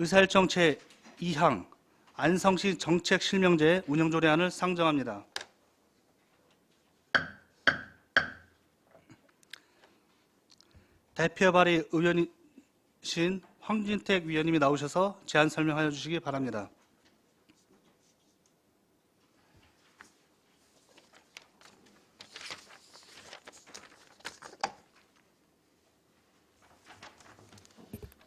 의사일정체 2항 안성시 정책 실명제 운영 조례안을 상정합니다. 대표 발의 의원이신 황진택 위원님이 나오셔서 제안 설명하여 주시기 바랍니다.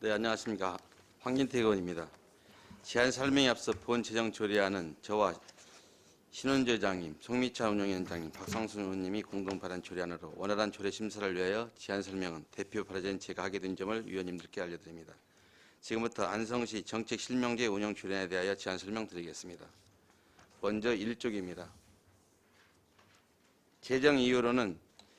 네, 안녕하십니까. 황진태 의원입니다. 제안 설명에 앞서 본 재정 조례안은 저와 신원조 장님, 송미차 운영위원장님, 박상순 의원님이 공동 발의한 조례안으로 원활한 조례 심사를 위하여 제안 설명은 대표 발의자인 제가 하게 된 점을 위원님들께 알려드립니다. 지금부터 안성시 정책 실명제 운영 조례안에 대하여 제안 설명드리겠습니다. 먼저 1쪽입니다. 제정 이유로는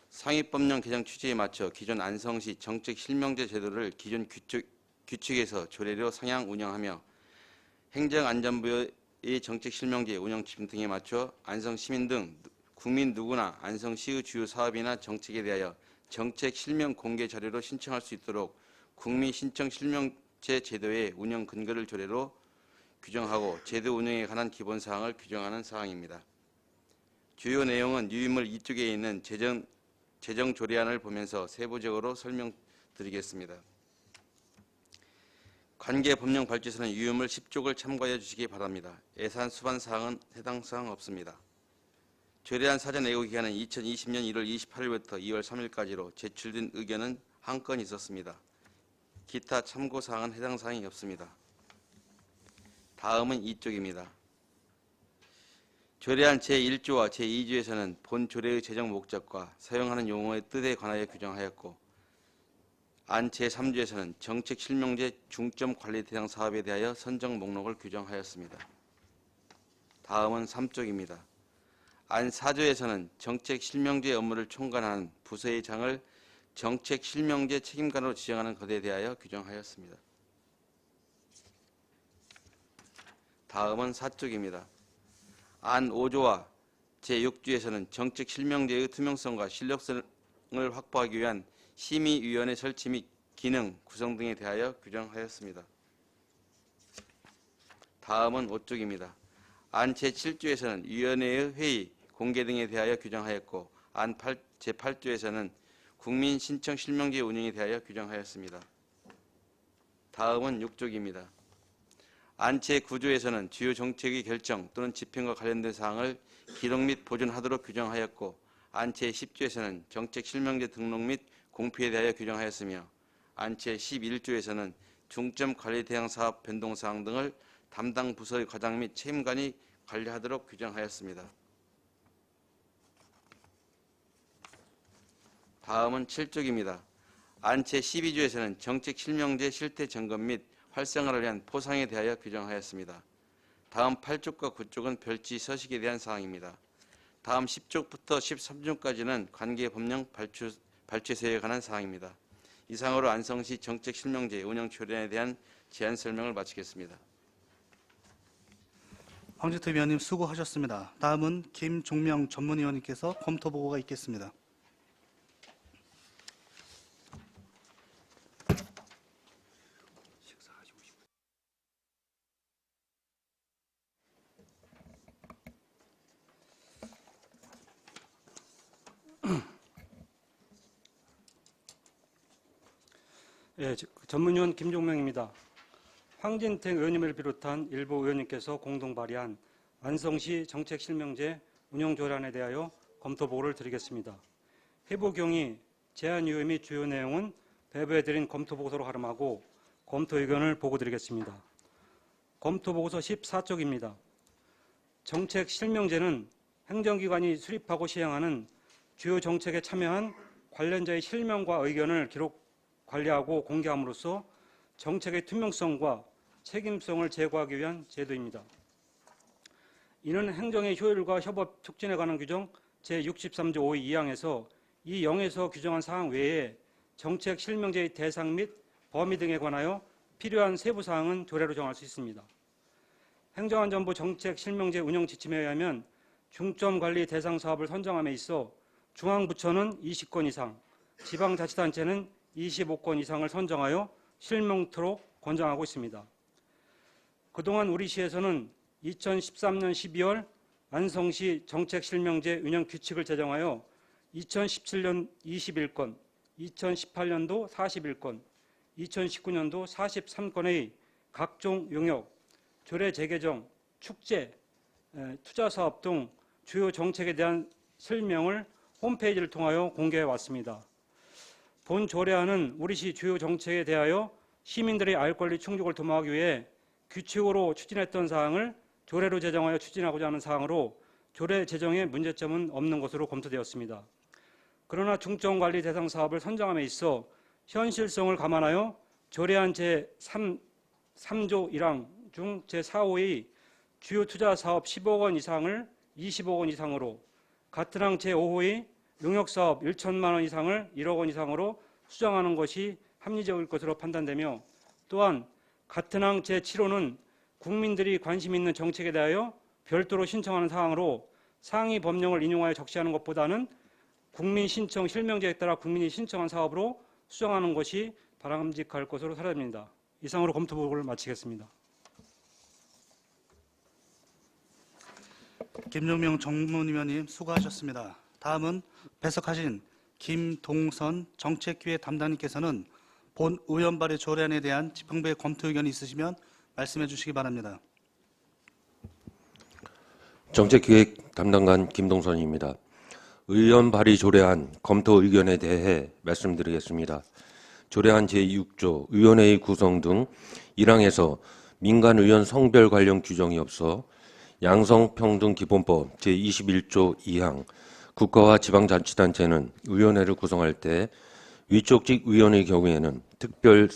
상위법령 개정 취지에 맞춰 기존 안성시 정책 실명제 제도를 기존 규칙, 규칙에서 조례로 상향 운영하며 행정안전부의 정책 실명제 운영 지침 등에 맞춰 안성 시민 등 국민 누구나 안성시의 주요 사업이나 정책에 대하여 정책 실명 공개 자료로 신청할 수 있도록 국민 신청 실명제 제도의 운영 근거를 조례로 규정하고 제도 운영에 관한 기본 사항을 규정하는 사항입니다. 주요 내용은 유인물 2쪽에 있는 재정 재정 조례안을 보면서 세부적으로 설명드리겠습니다. 관계 법령 발주서는 유효물 10쪽을 참고해 주시기 바랍니다. 예산 수반 사항은 해당 사항 없습니다. 조례안 사전 예고 기간은 2020년 1월 28일부터 2월 3일까지로 제출된 의견은 한 건 있었습니다. 기타 참고 사항은 해당 사항이 없습니다. 다음은 이쪽입니다. 조례안 제1조와 제2조에서는 본 조례의 재정 목적과 사용하는 용어의 뜻에 관하여 규정하였고 안 제3조에서는 정책 실명제 중점 관리 대상 사업에 대하여 선정 목록을 규정하였습니다. 다음은 3쪽입니다. 안 4조에서는 정책 실명제 업무를 총괄하는 부서의 장을 정책 실명제 책임관으로 지정하는 것에 대하여 규정하였습니다. 다음은 4쪽입니다. 안 5조와 제6조에서는 정책 실명제의 투명성과 신력성을 확보하기 위한 심의위원회 설치 및 기능, 구성 등에 대하여 규정하였습니다. 다음은 5쪽입니다. 안 제7조에서는 위원회의 회의, 공개 등에 대하여 규정하였고 안 8, 제8조에서는 국민 신청 실명제 운영에 대하여 규정하였습니다. 다음은 6쪽입니다. 안채 구조에서는 주요 정책의 결정 또는 집행과 관련된 사항을 기록 및 보존하도록 규정하였고 안채 10조에서는 정책 실명제 등록 및 공표에 대하여 규정하였으며 안채 11조에서는 중점 관리 대상 사업 변동 사항 등을 담당 부서의 과장 및 책임관이 관리하도록 규정하였습니다. 다음은 7쪽입니다. 안채 12조에서는 정책 실명제 실태 점검 및 활성화를 위한 포상에 대하여 규정하였습니다. 다음 8쪽과 9쪽은 별지 서식에 대한 사항입니다. 다음 10쪽부터 13쪽까지는 관계 법령 발주, 발주세에 관한 사항입니다. 이상으로 안성시 정책 실명제 운영 조례에 대한 제안 설명을 마치겠습니다. 황진태 위원님 수고하셨습니다. 다음은 김종명 전문위원님께서 검토 보고가 있겠습니다. 예, 저- 전문위원 김종명입니다. 황진택 의원님을 비롯한 일부 의원님께서 공동 발의한 안성시 정책실명제 운영조례안에 대하여 검토 보고를 드리겠습니다. 경위, 제안 이유 및 주요 내용은 배부해드린 검토 보고서로 가름하고 검토 의견을 보고 드리겠습니다. 검토 보고서 14쪽입니다. 정책 실명제는 행정기관이 수립하고 시행하는 주요 정책에 참여한 관련자의 실명과 의견을 기록 관리하고 공개함으로써 정책의 투명성과 책임성을 제고하기 위한 제도입니다. 이는 행정의 효율과 협업 촉진에 관한 규정 제63조 5의 2항에서 이 0에서 규정한 사항 외에 정책 실명제의 대상 및 범위 등에 관하여 필요한 세부 사항은 조례로 정할 수 있습니다. 행정안전부 정책 실명제 운영 지침에 의하면 중점 관리 대상 사업을 선정함에 있어 중앙부처는 20건 이상, 지방자치단체는 25건 이상을 선정하여 실명토록 권장하고 있습니다. 그동안 우리 시에서는 2013년 12월 안성시 정책실명제 운영 규칙을 제정하여 2017년 21건, 2018년도 41건, 2019년도 43건의 각종 용역, 조례 재개정, 축제, 에, 투자 사업 등 주요 정책에 대한 설명을 홈페이지를 통하여 공개해 왔습니다. 본 조례안은 우리 시 주요 정책에 대하여 시민들의 알 권리 충족을 도모하기 위해 규칙으로 추진했던 사항을 조례로 제정하여 추진하고자 하는 사항으로 조례 제정에 문제점은 없는 것으로 검토되었습니다. 그러나 중점 관리 대상 사업을 선정함에 있어 현실성을 감안하여 조례안 제3 3조 1항 중 제4호의 주요 투자 사업 15억 원 이상을 20억 원 이상으로 같은 항 제5호의 용역 사업 1천만 원 이상을 1억 원 이상으로 수정하는 것이 합리적일 것으로 판단되며 또한 같은 항 제7호는 국민들이 관심 있는 정책에 대하여 별도로 신청하는 사항으로 상위 법령을 인용하여 적시하는 것보다는 국민 신청 실명제에 따라 국민이 신청한 사업으로 수정하는 것이 바람직할 것으로 사례입니다. 이상으로 검토 보고를 마치겠습니다. 김종명 정무위원님 수고하셨습니다. 다음은 배석하신 김동선 정책기획 담당님께서는 본 의원 발의 조례안에 대한 지평부의 검토 의견이 있으시면 말씀해 주시기 바랍니다. 정책기획 담당관 김동선입니다. 의원 발의 조례안 검토 의견에 대해 말씀드리겠습니다. 조례안 제6조 의원회의 구성 등 1항에서 민간 의원 성별 관련 규정이 없어 양성평등기본법 제21조 2항 국가와 지방자치단체는 의원회를 구성할 때 위촉직 의원의 경우에는 특별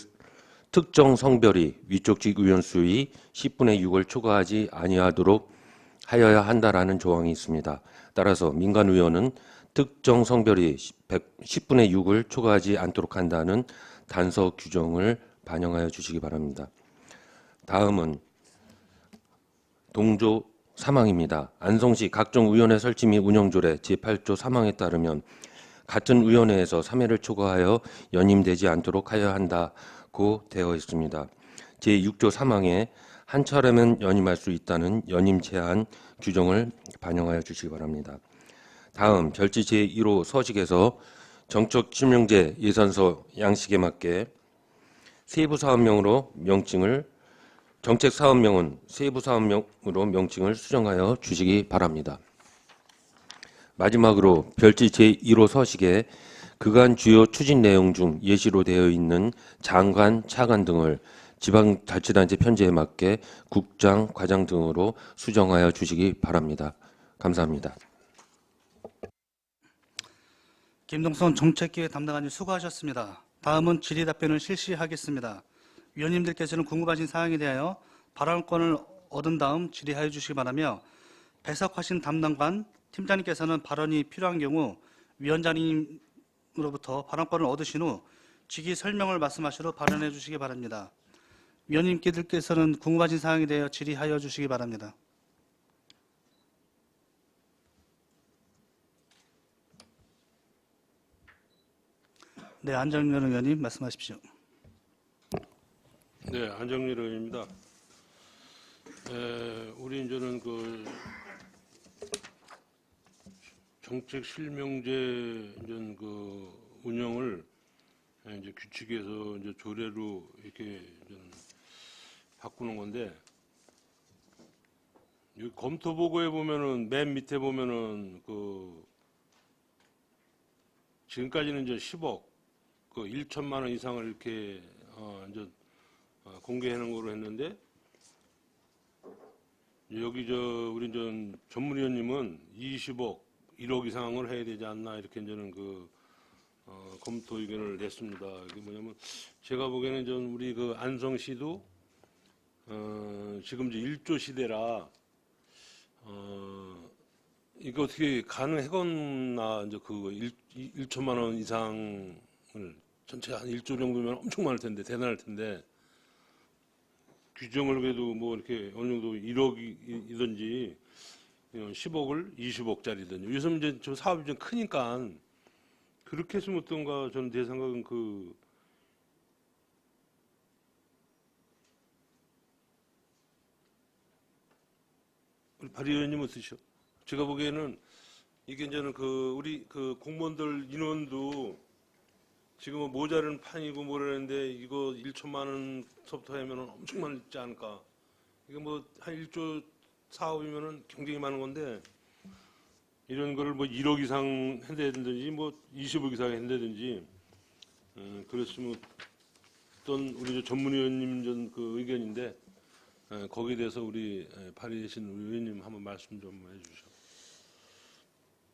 특정 성별이 위촉직 의원 수의 10분의 6을 초과하지 아니하도록 하여야 한다라는 조항이 있습니다. 따라서 민간 의원은 특정 성별이 10분의 6을 초과하지 않도록 한다는 단서 규정을 반영하여 주시기 바랍니다. 다음은 동조 3항입니다. 안성시 각종 의원회 설치 및 운영 조례 제8조 3항에 따르면 같은 의원회에서 3회를 초과하여 연임되지 않도록 하여야 한다고 되어 있습니다. 제6조 3항에 한 차례면 연임할 수 있다는 연임 제한 규정을 반영하여 주시기 바랍니다. 다음 별지 제1호 서식에서 정책 실명제 예산서 양식에 맞게 세부 사업명으로 명칭을 정책 사업명은 세부 사업명으로 명칭을 수정하여 주시기 바랍니다. 마지막으로 별지 제1호 서식에 그간 주요 추진 내용 중 예시로 되어 있는 장관, 차관 등을 지방자치단체 편제에 맞게 국장, 과장 등으로 수정하여 주시기 바랍니다. 감사합니다. 김동선 정책기획 담당관님 수고하셨습니다. 다음은 질의 답변을 실시하겠습니다. 위원님들께서는 궁금하신 사항에 대하여 발언권을 얻은 다음 질의하여 주시기 바라며 배석하신 담당관 팀장님께서는 발언이 필요한 경우 위원장님으로부터 발언권을 얻으신 후 직위 설명을 말씀하시러 발언해 주시기 바랍니다. 위원님께서는 궁금하신 사항에 대하여 질의하여 주시기 바랍니다. 네, 안정열 의원님 말씀하십시오. 네, 안정일 의원입니다. 에, 우리 이제는 그 정책 실명제 이제 그 운영을 이제 규칙에서 이제 조례로 이렇게 좀 바꾸는 건데 여기 검토 보고에 보면은 맨 밑에 보면은 그 지금까지는 이제 10억 그 1천만 원 이상을 이렇게 어 이제 어, 공개하는 거로 했는데 여기 저 우리 전 전문위원님은 20억, 1억 이상을 해야 되지 않나 이렇게 이제는 그 어, 검토 의견을 냈습니다. 이게 뭐냐면 제가 보기에는 전 우리 그 안성시도 어, 지금 이제 1조 시대라 어, 이거 어떻게 가능하겠나 이제 그 1, 1천만 원 이상을 전체 한 1조 정도면 엄청 많을 텐데 대단할 텐데 규정을 그래도 뭐 이렇게 어느 정도 1억이든지 10억을 20억짜리든지 요즘 이제 저 사업이 좀 크니까 그렇게 했으면 어떤가 저는 제 생각은 그 우리 발 의원님 어떠시오? 제가 보기에는 이게 이제는 그 우리 그 공무원들 인원도 지금 은 모자른 판이고 뭐라는데 이거 1천만 원서부터 하면은 엄청 많지 않을까? 이게 뭐 한 1조 사업이면은 굉장히 많은 건데 이런 거를 뭐 1억 이상 한다든지 뭐 20억 이상 한다든지 어, 그랬으면 어떤 우리 저 전문위원님 전 그 의견인데 어, 거기에 대해서 우리 에, 발의하신 의원님 한번 말씀 좀 해주시죠.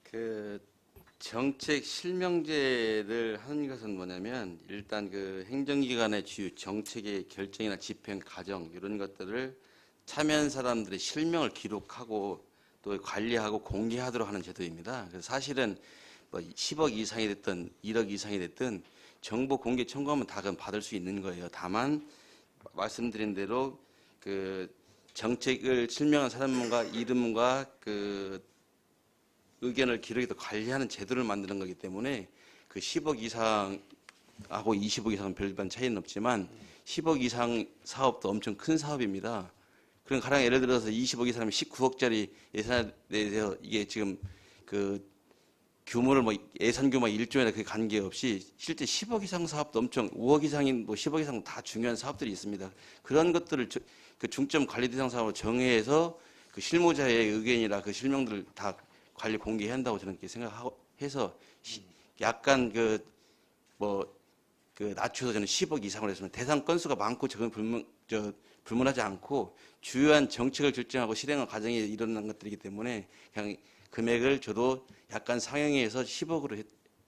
그 정책 실명제를 하는 것은 뭐냐면 일단 그 행정기관의 주요 정책의 결정이나 집행 과정 이런 것들을 참여한 사람들의 실명을 기록하고 또 관리하고 공개하도록 하는 제도입니다. 그래서 사실은 뭐 10억 이상이 됐든 1억 이상이 됐든 정보 공개 청구하면 다 받을 수 있는 거예요. 다만 말씀드린 대로 그 정책을 실명한 사람과 이름과 그 의견을 기록해서 관리하는 제도를 만드는 거기 때문에 그 10억 이상하고 20억 이상은 별반 차이는 없지만 10억 이상 사업도 엄청 큰 사업입니다. 그럼 가령 예를 들어서 20억 이상이면 19억짜리 예산에 대해서 이게 지금 그 규모를 뭐 예산 규모 1조에나 그게 관계없이 실제 10억 이상 사업도 엄청 5억 이상인 뭐 10억 이상 다 중요한 사업들이 있습니다. 그런 것들을 저- 그 중점 관리 대상 사업으로 정해서 그 실무자의 의견이나 그 실명들을 다 관리 공개해야 한다고 저는 그렇게 생각해서 약간 그 뭐 그 낮춰서 저는 10억 이상으로 했으면 대상 건수가 많고 적은 불문 저 불문하지 않고 주요한 정책을 결정하고 실행한 과정에 일어난 것들이기 때문에 그냥 금액을 저도 약간 상향해서 10억으로 했,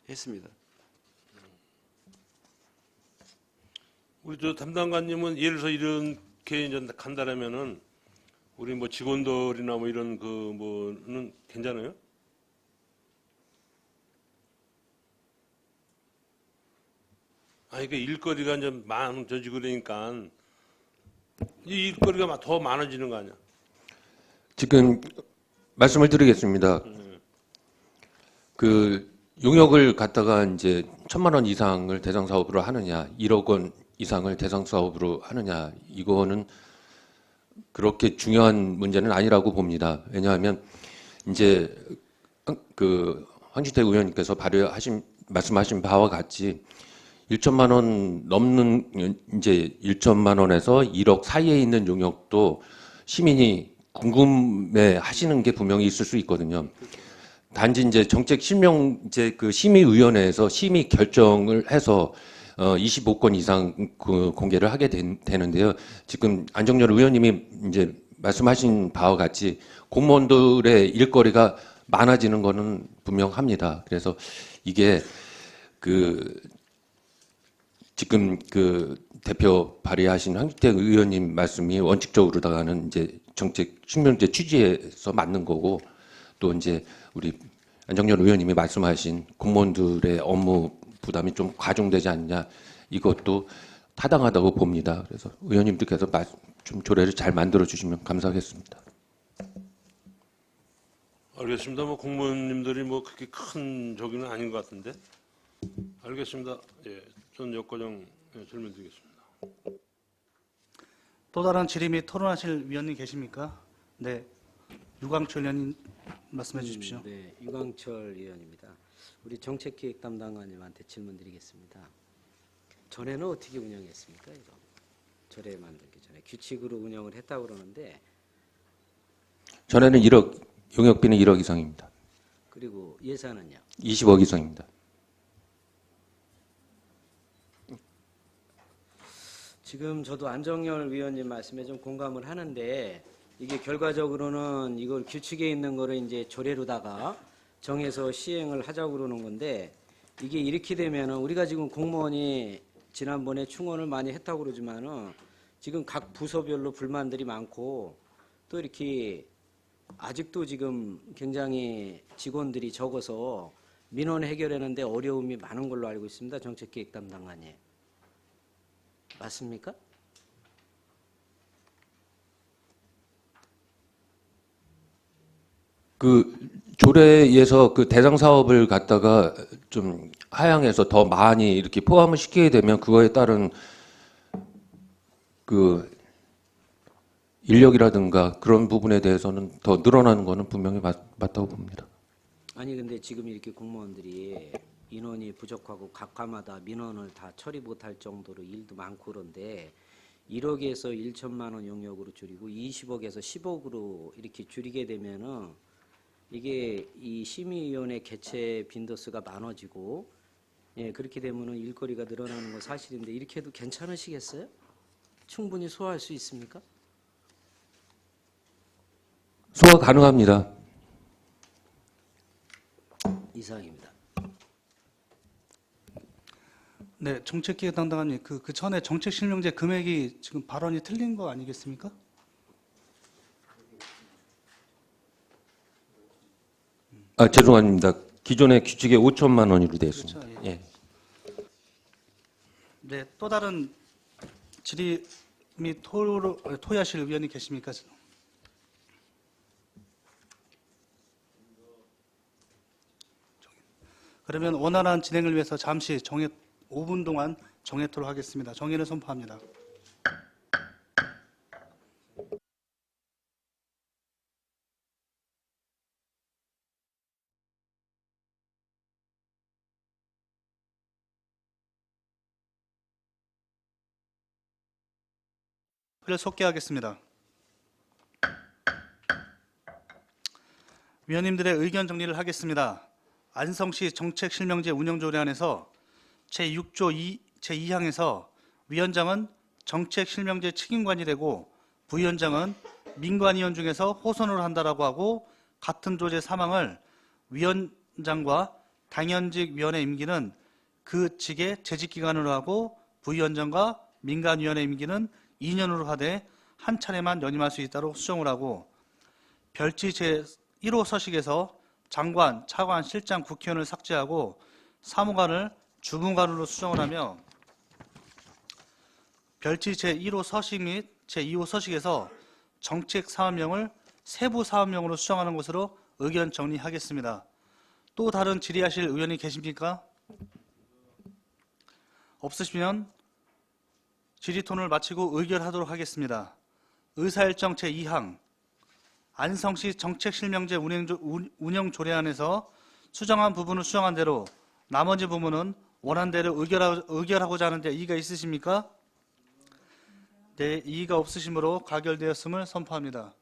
했습니다. 우리 저 담당관님은 예를 들어서 이렇게 이제 간다라면은 우리 뭐 직원들이나 뭐 이런 그 뭐는 괜찮아요? 아니 그 일거리가 이제 많아지고 그러니까 이 일거리가 막더 많아지는 거 아니야? 지금 말씀을 드리겠습니다. 그 용역을 갖다가 이제 천만 원 이상을 대상 사업으로 하느냐, 1억 원 이상을 대상 사업으로 하느냐, 이거는 그렇게 중요한 문제는 아니라고 봅니다. 왜냐하면 이제 그 황지태 의원님께서 발의하신 말씀하신 바와 같이 1천만 원 넘는 이제 1천만 원에서 1억 사이에 있는 용역도 시민이 궁금해 하시는 게 분명히 있을 수 있거든요. 단지 이제 정책 실명 이제 그 심의위원회에서 심의 결정을 해서 어 25건 이상 그 공개를 하게 된, 되는데요. 지금 안정열 의원님이 이제 말씀하신 바와 같이 공무원들의 일거리가 많아지는 거는 분명합니다. 그래서 이게 그 지금 그 대표 발의하신 황기태 의원님 말씀이 원칙적으로다가는 이제 정책 실명제 취지에서 맞는 거고 또 이제 우리 안정열 의원님이 말씀하신 공무원들의 업무 부담이 좀 과중되지 않냐 이것도 타당하다고 봅니다. 그래서 의원님들께서 말- 좀 조례를 잘 만들어 주시면 감사하겠습니다. 알겠습니다. 뭐 공무원님들이 뭐 그렇게 큰 저기는 아닌 것 같은데. 알겠습니다. 예, 전 예, 질문 드리겠습니다. 또 다른 질의 및 토론하실 위원님 계십니까? 네. 유광철 위원님 말씀해 주십시오. 음, 네, 유광철 의원입니다. 우리 정책기획 담당관님한테 질문드리겠습니다. 전에는 어떻게 운영했습니까? 이거 조례 만들기 전에 규칙으로 운영을 했다고 그러는데 전에는 1억 용역비는 1억 이상입니다. 그리고 예산은요? 20억 이상입니다. 지금 저도 안정열 위원님 말씀에 좀 공감을 하는데 이게 결과적으로는 이걸 규칙에 있는 거를 이제 조례로다가 정해서 시행을 하자고 그러는 건데 이게 이렇게 되면은 우리가 지금 공무원이 지난번에 충원을 많이 했다고 그러지만은 지금 각 부서별로 불만들이 많고 또 이렇게 아직도 지금 굉장히 직원들이 적어서 민원 해결하는데 어려움이 많은 걸로 알고 있습니다. 정책기획 담당관님. 맞습니까? 그 조례에서 그 대상 사업을 갖다가 좀 하향해서 더 많이 이렇게 포함을 시키게 되면 그거에 따른 그 인력이라든가 그런 부분에 대해서는 더 늘어나는 거는 분명히 맞, 맞다고 봅니다. 아니 근데 지금 이렇게 공무원들이 인원이 부족하고 각과마다 민원을 다 처리 못할 정도로 일도 많고 그런데 1억에서 1천만 원 용역으로 줄이고 20억에서 10억으로 이렇게 줄이게 되면은 이게 이 심의위원회 개최 빈도수가 많아지고 예 그렇게 되면은 일거리가 늘어나는 건 사실인데 이렇게 해도 괜찮으시겠어요? 충분히 소화할 수 있습니까? 소화 가능합니다. 이상입니다. 네, 정책기획 담당관님, 그, 그 전에 정책 실명제 금액이 지금 발언이 틀린 거 아니겠습니까? 아 죄송합니다. 기존의 규칙에 5천만 원으로 되어 있습니다. 그렇죠, 예. 네, 또 다른 질의 및 토로, 토의하실 의원이 계십니까? 그러면 원활한 진행을 위해서 잠시 정해 5분 동안 정해토록 하겠습니다. 정의를 선포합니다. 를 속개하겠습니다. 위원님들의 의견 정리를 하겠습니다. 안성시 정책실명제 운영조례안에서 제6조 2, 제2항에서 위원장은 정책실명제 책임관이 되고 부위원장은 민관위원 중에서 호선을 한다라고 하고 같은 조제 사망을 위원장과 당연직 위원의 임기는 그 직의 재직 기간으로 하고 부위원장과 민간위원의 임기는 2년으로 하되 한 차례만 연임할 수 있도록 수정을 하고 별지 제1호 서식에서 장관, 차관, 실장, 국회의원을 삭제하고 사무관을 주무관으로 수정을 하며 별지 제1호 서식 및 제2호 서식에서 정책 사업명을 세부 사업명으로 수정하는 것으로 의견 정리하겠습니다. 또 다른 질의하실 의원이 계십니까? 없으시면 질의톤을 마치고 의결하도록 하겠습니다. 의사일정 제2항 안성시 정책실명제 운영- 운- 운영조례안에서 수정한 부분은 수정한 대로 나머지 부분은 의결하, 의결하고자 하는데 이의가 있으십니까? 네, 이의가 없으시므로 가결되었음을 선포합니다.